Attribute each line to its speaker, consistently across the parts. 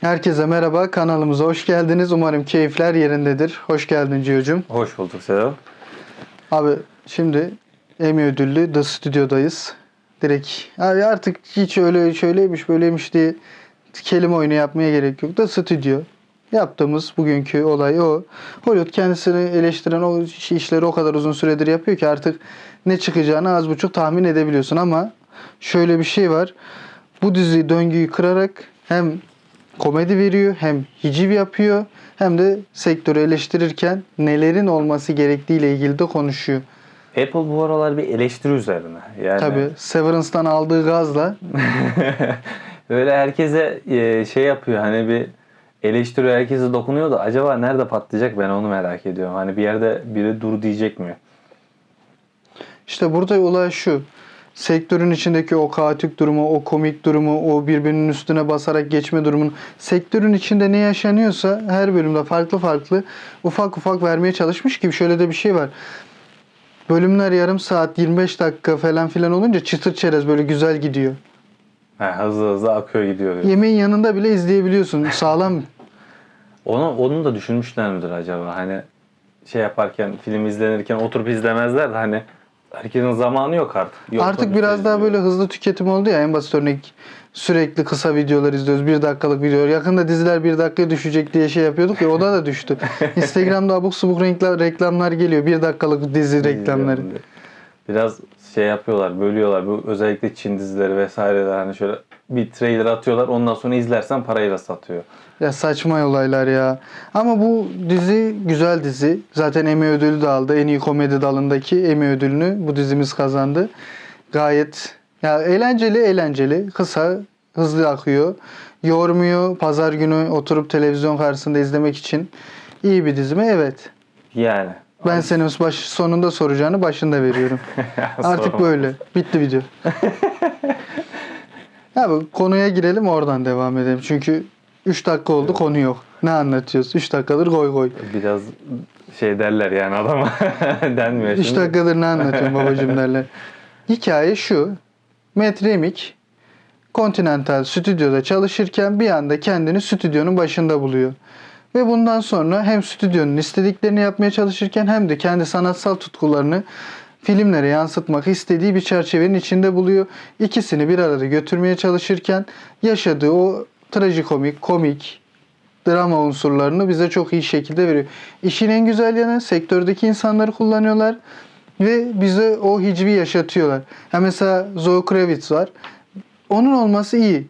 Speaker 1: Herkese merhaba, kanalımıza hoş geldiniz. Umarım keyifler yerindedir. Hoş geldin Ciyo'cum.
Speaker 2: Hoş bulduk Sedat.
Speaker 1: Abi şimdi Emmy ödüllü The Studio'dayız. Direkt abi artık hiç öyle şöyleymiş böyleymiş diye kelime oyunu yapmaya gerek yok. The Studio. Yaptığımız bugünkü olay o. Hollywood kendisini eleştiren o işleri o kadar uzun süredir yapıyor ki artık ne çıkacağını az buçuk tahmin edebiliyorsun ama şöyle bir şey var. Bu dizi döngüyü kırarak hem komedi veriyor hem hiciv yapıyor hem de sektörü eleştirirken nelerin olması gerektiğiyle ilgili de konuşuyor.
Speaker 2: Apple bu aralar bir eleştiri üzerine. Yani
Speaker 1: Tabii Severance'dan aldığı gazla
Speaker 2: böyle herkese e, şey yapıyor hani bir eleştiriyor herkese dokunuyor da acaba nerede patlayacak ben onu merak ediyorum. Hani bir yerde biri dur diyecek mi?
Speaker 1: işte burada olay şu. Sektörün içindeki o kaotik durumu, o komik durumu, o birbirinin üstüne basarak geçme durumunu sektörün içinde ne yaşanıyorsa her bölümde farklı farklı ufak ufak vermeye çalışmış gibi şöyle de bir şey var. Bölümler yarım saat 25 dakika falan filan olunca çıtır çerez böyle güzel gidiyor.
Speaker 2: Ha, hızlı hızlı akıyor gidiyor. diyor.
Speaker 1: Yemeğin yanında bile izleyebiliyorsun. Sağlam.
Speaker 2: Onu, onu da düşünmüşler midir acaba? Hani şey yaparken film izlenirken oturup izlemezler de hani herkesin zamanı yok artık. Yok,
Speaker 1: Artık biraz daha böyle hızlı tüketim oldu ya. En basit örnek sürekli kısa videolar izliyoruz. Bir dakikalık videolar. Yakında diziler bir dakikaya düşecek diye şey yapıyorduk ya. O da da düştü. Instagram'da abuk subuk renkler, reklamlar geliyor. Bir dakikalık dizi reklamları.
Speaker 2: Biraz şey yapıyorlar, bölüyorlar. Bu özellikle Çin dizileri vesaireler hani şöyle bir trailer atıyorlar. Ondan sonra izlersen parayla satıyor.
Speaker 1: Ya saçma olaylar ya. Ama bu dizi güzel dizi. Zaten Emmy ödülü de aldı. En iyi komedi dalındaki Emmy ödülünü bu dizimiz kazandı. Gayet ya eğlenceli eğlenceli. Kısa, hızlı akıyor. Yormuyor. Pazar günü oturup televizyon karşısında izlemek için iyi bir dizi mi? Evet.
Speaker 2: Yani.
Speaker 1: Ben senin baş, sonunda soracağını başında veriyorum. Artık böyle. Bitti video. Abi konuya girelim oradan devam edelim. Çünkü 3 dakika oldu konu yok. Ne anlatıyoruz? 3 dakikadır goy goy.
Speaker 2: Biraz şey derler yani adama denmiyor
Speaker 1: 3
Speaker 2: şimdi.
Speaker 1: dakikadır ne anlatıyorsun babacım derler. Hikaye şu. Matt Remik Continental stüdyoda çalışırken bir anda kendini stüdyonun başında buluyor. Ve bundan sonra hem stüdyonun istediklerini yapmaya çalışırken hem de kendi sanatsal tutkularını filmlere yansıtmak istediği bir çerçevenin içinde buluyor. İkisini bir arada götürmeye çalışırken yaşadığı o trajikomik, komik, drama unsurlarını bize çok iyi şekilde veriyor. İşin en güzel yanı sektördeki insanları kullanıyorlar ve bize o hicvi yaşatıyorlar. Ya mesela Zoe Kravitz var. Onun olması iyi.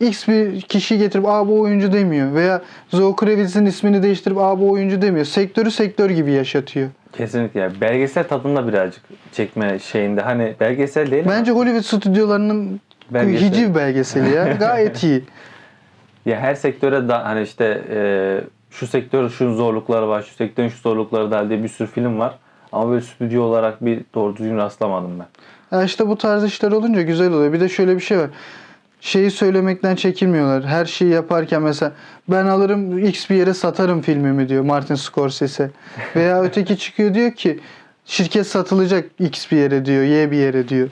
Speaker 1: X bir kişi getirip aa bu oyuncu demiyor. Veya Zoe Kravitz'in ismini değiştirip aa bu oyuncu demiyor. Sektörü sektör gibi yaşatıyor.
Speaker 2: Kesinlikle yani belgesel tadında birazcık çekme şeyinde. Hani belgesel değil
Speaker 1: Bence
Speaker 2: ama
Speaker 1: Hollywood stüdyolarının
Speaker 2: Belgesel.
Speaker 1: hiciv belgeseli ya. Gayet iyi.
Speaker 2: Ya her sektöre da hani işte e, şu sektörün şu zorlukları var, şu sektörün şu zorlukları da diye bir sürü film var. Ama böyle stüdyo olarak bir doğru düzgün rastlamadım ben.
Speaker 1: Ya işte bu tarz işler olunca güzel oluyor. Bir de şöyle bir şey var. Şeyi söylemekten çekinmiyorlar. Her şeyi yaparken mesela ben alırım X bir yere satarım filmimi diyor Martin Scorsese. Veya öteki çıkıyor diyor ki şirket satılacak X bir yere diyor, Y bir yere diyor.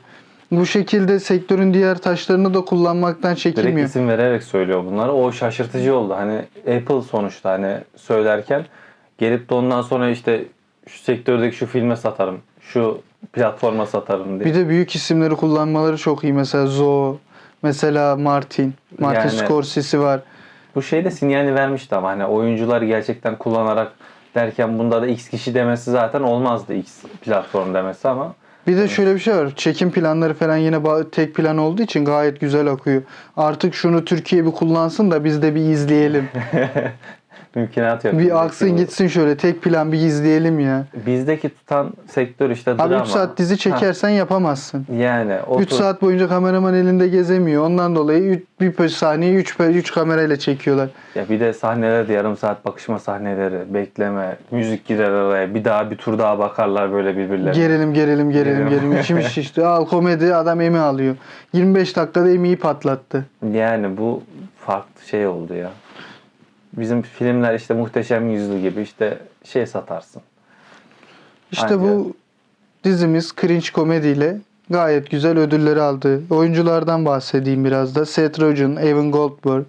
Speaker 1: Bu şekilde sektörün diğer taşlarını da kullanmaktan
Speaker 2: Direkt
Speaker 1: çekinmiyor.
Speaker 2: isim vererek söylüyor bunları. O şaşırtıcı oldu. Hani Apple sonuçta hani söylerken gelip de ondan sonra işte şu sektördeki şu filme satarım, şu platforma satarım diye.
Speaker 1: Bir de büyük isimleri kullanmaları çok iyi. Mesela Zoe, mesela Martin, Martin
Speaker 2: Yani-
Speaker 1: Scorsese var.
Speaker 2: Bu şeyde sinyalini vermişti ama hani oyuncular gerçekten kullanarak derken bunda da X kişi demesi zaten olmazdı X platform demesi ama
Speaker 1: Bir de şöyle bir şey var. Çekim planları falan yine tek plan olduğu için gayet güzel akıyor. Artık şunu Türkiye bir kullansın da biz de bir izleyelim.
Speaker 2: mümkünatı yok.
Speaker 1: bir
Speaker 2: Bizdeki
Speaker 1: aksın
Speaker 2: bu-
Speaker 1: gitsin şöyle tek plan bir izleyelim ya.
Speaker 2: Bizdeki tutan sektör işte
Speaker 1: Abi
Speaker 2: drama.
Speaker 1: 3 saat dizi çekersen yapamazsın.
Speaker 2: Yani
Speaker 1: 3
Speaker 2: otur-
Speaker 1: saat boyunca kameraman elinde gezemiyor. Ondan dolayı üç- bir saniye 3 3 kamerayla çekiyorlar.
Speaker 2: Ya bir de sahnelerde yarım saat bakışma sahneleri, bekleme, müzik girer araya. Bir daha bir tur daha bakarlar böyle birbirlerine.
Speaker 1: Gerelim gerelim gerelim
Speaker 2: Gerelim.
Speaker 1: gerelim. İçimiz şişti. Al komedi adam emi alıyor. 25 dakikada emiyi patlattı.
Speaker 2: Yani bu farklı şey oldu ya. Bizim filmler işte muhteşem yüzlü gibi işte şey satarsın.
Speaker 1: İşte
Speaker 2: Anca-
Speaker 1: bu dizimiz cringe komediyle gayet güzel ödülleri aldı. Oyunculardan bahsedeyim biraz da. Seth Rogen, Evan Goldberg,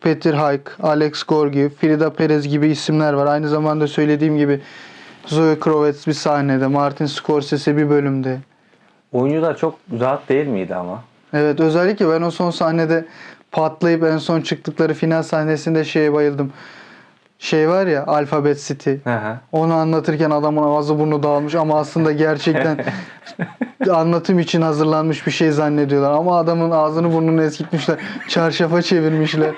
Speaker 1: Peter Hayek, Alex Gorgi, Frida Perez gibi isimler var. Aynı zamanda söylediğim gibi Zoe Kravitz bir sahnede, Martin Scorsese bir bölümde.
Speaker 2: Oyuncular çok rahat değil miydi ama?
Speaker 1: Evet özellikle ben o son sahnede patlayıp en son çıktıkları final sahnesinde şeye bayıldım. Şey var ya Alphabet City.
Speaker 2: Hı.
Speaker 1: Onu anlatırken adamın ağzı burnu dağılmış ama aslında gerçekten anlatım için hazırlanmış bir şey zannediyorlar. Ama adamın ağzını burnunu eskitmişler. Çarşafa çevirmişler.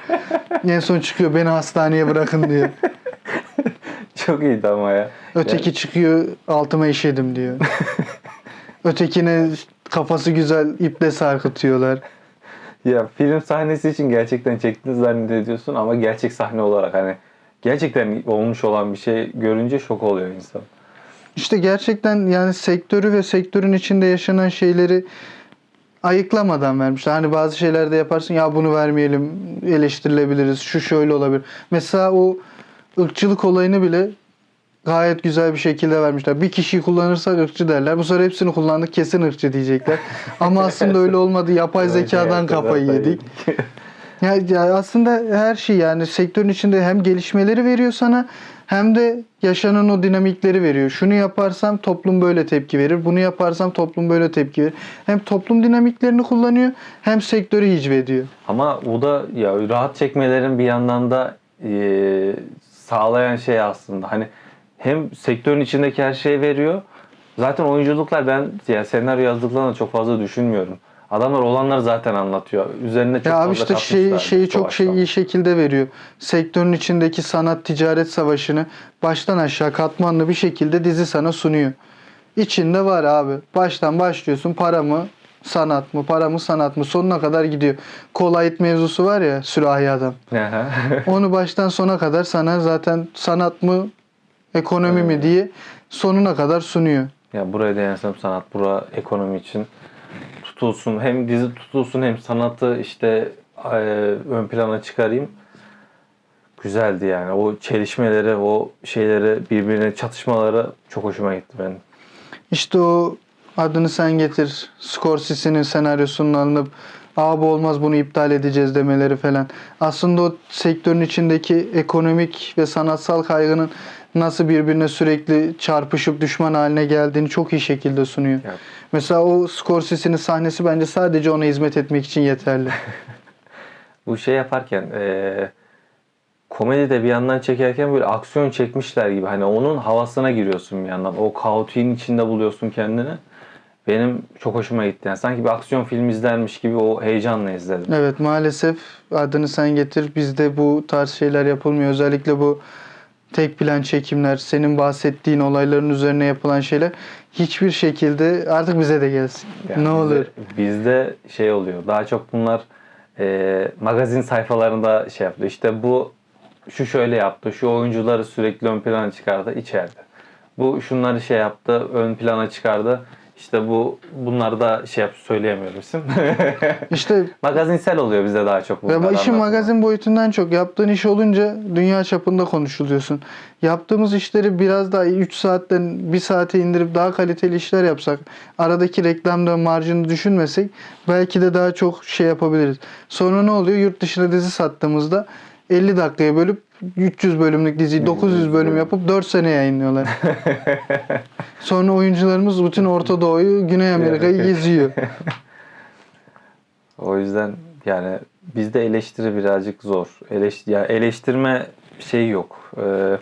Speaker 1: En son çıkıyor beni hastaneye bırakın diyor.
Speaker 2: Çok iyiydi ama ya.
Speaker 1: Öteki çıkıyor altıma işedim diyor. Ötekine kafası güzel iple sarkıtıyorlar.
Speaker 2: Ya film sahnesi için gerçekten çektiğini zannediyorsun ama gerçek sahne olarak hani gerçekten olmuş olan bir şey görünce şok oluyor insan.
Speaker 1: İşte gerçekten yani sektörü ve sektörün içinde yaşanan şeyleri ayıklamadan vermişler. Hani bazı şeylerde yaparsın ya bunu vermeyelim eleştirilebiliriz şu şöyle olabilir. Mesela o ırkçılık olayını bile gayet güzel bir şekilde vermişler. Bir kişiyi kullanırsak ırkçı derler. Bu sefer hepsini kullandık kesin ırkçı diyecekler. Ama aslında öyle olmadı. Yapay zekadan kafayı yedik. Ya, ya aslında her şey yani sektörün içinde hem gelişmeleri veriyor sana hem de yaşanan o dinamikleri veriyor. Şunu yaparsam toplum böyle tepki verir. Bunu yaparsam toplum böyle tepki verir. Hem toplum dinamiklerini kullanıyor hem sektörü hicve ediyor.
Speaker 2: Ama bu da ya rahat çekmelerin bir yandan da e, sağlayan şey aslında. Hani hem sektörün içindeki her şeyi veriyor. Zaten oyunculuklar ben ya senaryo yazdıklarını çok fazla düşünmüyorum. Adamlar olanları zaten anlatıyor. Üzerine çok
Speaker 1: ya
Speaker 2: fazla
Speaker 1: abi işte
Speaker 2: katmışlar
Speaker 1: şeyi, çok şey iyi şekilde veriyor. Sektörün içindeki sanat ticaret savaşını baştan aşağı katmanlı bir şekilde dizi sana sunuyor. İçinde var abi. Baştan başlıyorsun para mı sanat mı para mı sanat mı sonuna kadar gidiyor. Kolayit mevzusu var ya sürahi adam. Onu baştan sona kadar sana zaten sanat mı ekonomi mi diye sonuna kadar sunuyor.
Speaker 2: ya buraya değinsem sanat, bura ekonomi için tutulsun. Hem dizi tutulsun hem sanatı işte e, ön plana çıkarayım. Güzeldi yani. O çelişmeleri, o şeyleri birbirine çatışmaları çok hoşuma gitti benim.
Speaker 1: İşte o adını sen getir Scorsese'nin senaryosunun alınıp Aa bu olmaz bunu iptal edeceğiz demeleri falan. Aslında o sektörün içindeki ekonomik ve sanatsal kaygının nasıl birbirine sürekli çarpışıp düşman haline geldiğini çok iyi şekilde sunuyor.
Speaker 2: Evet.
Speaker 1: Mesela o Scorsese'nin sahnesi bence sadece ona hizmet etmek için yeterli.
Speaker 2: Bu şey yaparken eee komedi de bir yandan çekerken böyle aksiyon çekmişler gibi. Hani onun havasına giriyorsun bir yandan. O kaotiğin içinde buluyorsun kendini. Benim çok hoşuma gitti. Yani sanki bir aksiyon filmi izlermiş gibi o heyecanla izledim.
Speaker 1: Evet maalesef adını sen getir. Bizde bu tarz şeyler yapılmıyor. Özellikle bu tek plan çekimler, senin bahsettiğin olayların üzerine yapılan şeyler hiçbir şekilde artık bize de gelsin.
Speaker 2: Yani
Speaker 1: ne olur.
Speaker 2: Bizde şey oluyor. Daha çok bunlar eee, magazin sayfalarında şey yaptı. İşte bu şu şöyle yaptı. Şu oyuncuları sürekli ön plana çıkardı içeride. Bu şunları şey yaptı. Ön plana çıkardı. İşte bu bunları da şey yap söyleyemiyorum isim.
Speaker 1: İşte
Speaker 2: Magazinsel oluyor bizde daha çok bunlar
Speaker 1: bu işin
Speaker 2: anlatımı.
Speaker 1: magazin boyutundan çok yaptığın iş olunca dünya çapında konuşuluyorsun. Yaptığımız işleri biraz daha 3 saatten 1 saate indirip daha kaliteli işler yapsak, aradaki reklamda marjını düşünmesek belki de daha çok şey yapabiliriz. Sonra ne oluyor? Yurt dışına dizi sattığımızda 50 dakikaya bölüp 300 bölümlük diziyi 900 bölüm yapıp 4 sene yayınlıyorlar. Sonra oyuncularımız bütün Orta Doğu'yu, Güney Amerika'yı geziyor.
Speaker 2: O yüzden yani bizde eleştiri birazcık zor. Eleş, ya eleştirme şey yok. Ee,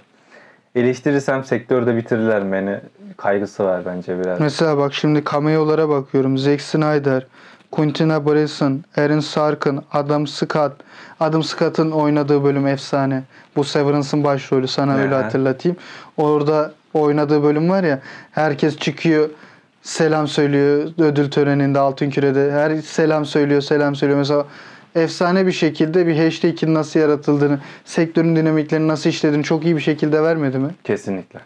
Speaker 2: eleştirirsem sektörde bitirirler beni. Kaygısı var bence biraz.
Speaker 1: Mesela bak şimdi cameo'lara bakıyorum. Zack Snyder, Quentin Bresson, Aaron Sorkin, Adam Scott. Adam Scott'ın oynadığı bölüm efsane. Bu Severance'ın başrolü sana öyle hatırlatayım. Orada oynadığı bölüm var ya herkes çıkıyor selam söylüyor ödül töreninde Altın Küre'de. Her selam söylüyor selam söylüyor. Mesela efsane bir şekilde bir hashtag'in nasıl yaratıldığını, sektörün dinamiklerini nasıl işlediğini çok iyi bir şekilde vermedi mi?
Speaker 2: Kesinlikle.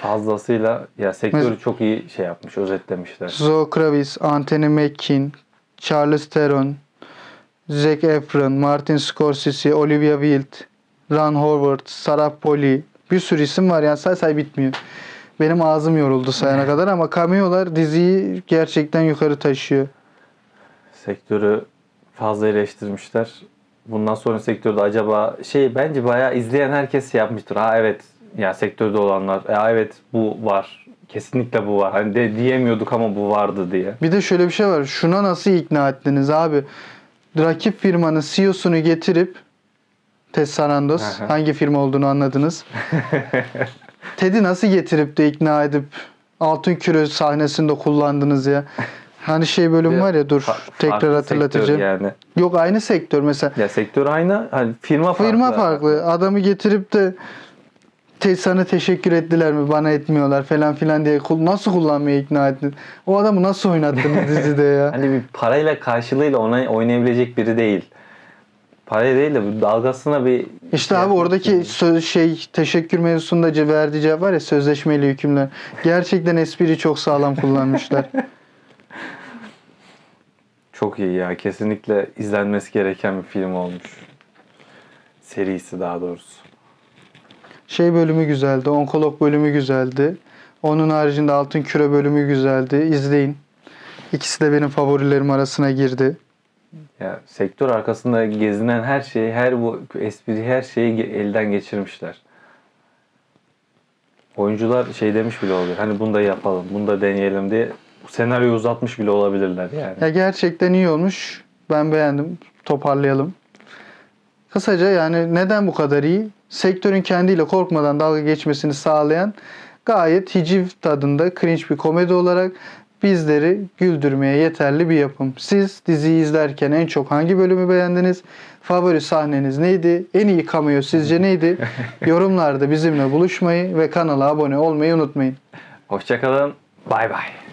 Speaker 2: Fazlasıyla ya sektörü
Speaker 1: Mes-
Speaker 2: çok iyi şey yapmış, özetlemişler.
Speaker 1: Zoe Kravitz, Anthony Mackie, Charles Theron, Zac Efron, Martin Scorsese, Olivia Wilde, Ron Howard, Sarah Polley bir sürü isim var yani say say bitmiyor. Benim ağzım yoruldu sayana kadar ama cameo'lar diziyi gerçekten yukarı taşıyor.
Speaker 2: Sektörü fazla eleştirmişler. Bundan sonra sektörde acaba şey bence bayağı izleyen herkes şey yapmıştır. Ha evet ya sektörde olanlar. Ya evet bu var. Kesinlikle bu var. Hani de diyemiyorduk ama bu vardı diye.
Speaker 1: Bir de şöyle bir şey var. Şuna nasıl ikna ettiniz abi? Rakip firmanın CEO'sunu getirip
Speaker 2: Aha.
Speaker 1: hangi firma olduğunu anladınız. Ted'i nasıl getirip de ikna edip altın küre sahnesinde kullandınız ya. Hani şey bölüm var ya dur
Speaker 2: Fa-
Speaker 1: tekrar hatırlatacağım.
Speaker 2: Yani.
Speaker 1: Yok aynı sektör mesela.
Speaker 2: Ya sektör aynı. Hani firma farklı.
Speaker 1: Firma farklı. Adamı getirip de te sana teşekkür ettiler mi bana etmiyorlar falan filan diye nasıl kullanmaya ikna ettin? O adamı nasıl oynattınız dizide ya?
Speaker 2: Hani bir parayla karşılığıyla ona oynayabilecek biri değil. Parayla değil de dalgasına bir
Speaker 1: İşte
Speaker 2: şey
Speaker 1: abi oradaki söz, şey teşekkür mevzusunda verdiği cevap var ya sözleşmeli hükümler. Gerçekten espri çok sağlam kullanmışlar.
Speaker 2: çok iyi ya. Kesinlikle izlenmesi gereken bir film olmuş. Serisi daha doğrusu.
Speaker 1: Şey bölümü güzeldi. Onkolog bölümü güzeldi. Onun haricinde Altın Küre bölümü güzeldi. İzleyin. İkisi de benim favorilerim arasına girdi.
Speaker 2: Ya sektör arkasında gezinen her şeyi, her bu espri, her şeyi elden geçirmişler. Oyuncular şey demiş bile oluyor. Hani bunu da yapalım, bunu da deneyelim diye senaryoyu uzatmış bile olabilirler yani.
Speaker 1: Ya gerçekten iyi olmuş. Ben beğendim. Toparlayalım. Kısaca yani neden bu kadar iyi? Sektörün kendiyle korkmadan dalga geçmesini sağlayan gayet hiciv tadında cringe bir komedi olarak bizleri güldürmeye yeterli bir yapım. Siz diziyi izlerken en çok hangi bölümü beğendiniz? Favori sahneniz neydi? En iyi cameo sizce neydi? Yorumlarda bizimle buluşmayı ve kanala abone olmayı unutmayın.
Speaker 2: Hoşçakalın. Bay bay.